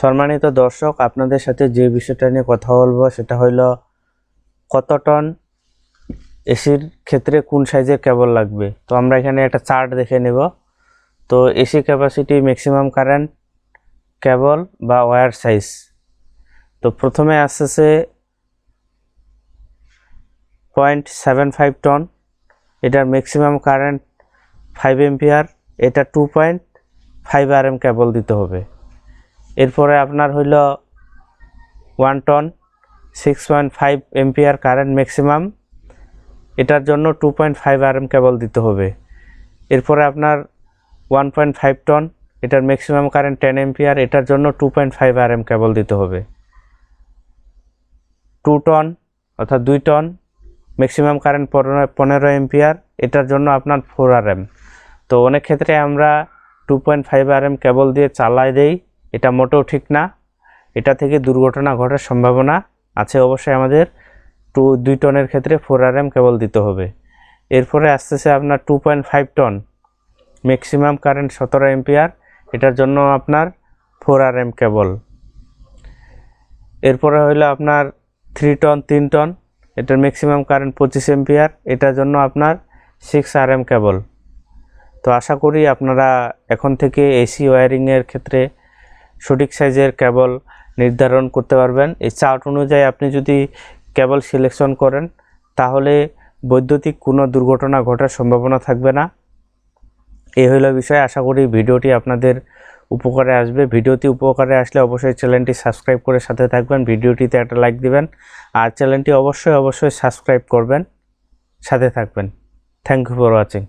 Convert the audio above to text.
সম্মানিত দর্শক, আপনাদের সাথে যে বিষয়টা নিয়ে কথা বলব সেটা হইল, কত টন এসির ক্ষেত্রে কোন সাইজের কেবল লাগবে? তো আমরা এখানে একটা চার্ট দেখে নেব। তো AC capacity maximum current cable বা ওয়্যার সাইজ তো প্রথমে আসতেছে পয়েন্ট সেভেন ফাইভ টন এটার ম্যাক্সিমাম কারেন্ট ফাইভ এম্পিয়ার এটা two point five R M cable দিতে হবে। এরপরে আপনার হইল one ton six point five ampere current maximum এটার জন্য two point five R M cable দিতে হবে। এরপরে আপনার ওয়ান পয়েন্ট ফাইভ টন এটার ম্যাক্সিমাম কারেন্ট টেন এমপিআর এটার জন্য two point five R M cable দিতে হবে। টু টন অর্থাৎ দুই টন ম্যাক্সিমাম কারেন্ট পনেরো পনেরো এম্পিয়ার এটার জন্য আপনার ফোর আর এম তো অনেক ক্ষেত্রে আমরা two point five R M cable দিয়ে চালাই দেই। এটা মোটেও ঠিক না। এটা থেকে দুর্ঘটনা ঘটার সম্ভাবনা আছে অবশ্যই আমাদের। টু, দুই টনের ক্ষেত্রে ফোর আর এম কেবল দিতে হবে। এরপরে আসতেছে আপনার two point five ton maximum current সতেরো এম্পিয়ার এটার জন্য আপনার ফোর আর এম কেবল এরপরে হইল আপনার থ্রি টন তিন টন এটার ম্যাক্সিমাম কারেন্ট পঁচিশ এম্পিয়ার এটার জন্য আপনার সিক্স আর এম কেবল তো আশা করি আপনারা এখন থেকে এসি ওয়ারিংয়ের ক্ষেত্রে সঠিক সাইজের কেবল নির্ধারণ করতে পারবেন। এই চার্ট অনুযায়ী আপনি যদি কেবল সিলেকশন করেন, তাহলে বৈদ্যুতিক কোনো দুর্ঘটনা ঘটার সম্ভাবনা থাকবে না। এই হইল বিষয়। আশা করি ভিডিওটি আপনাদের উপকারে আসবে। ভিডিওটি উপকারে আসলে অবশ্যই চ্যানেলটি সাবস্ক্রাইব করে সাথে থাকবেন। ভিডিওটিতে একটা লাইক দিবেন আর চ্যানেলটি অবশ্যই অবশ্যই সাবস্ক্রাইব করবেন। সাথে থাকবেন। Thank you for watching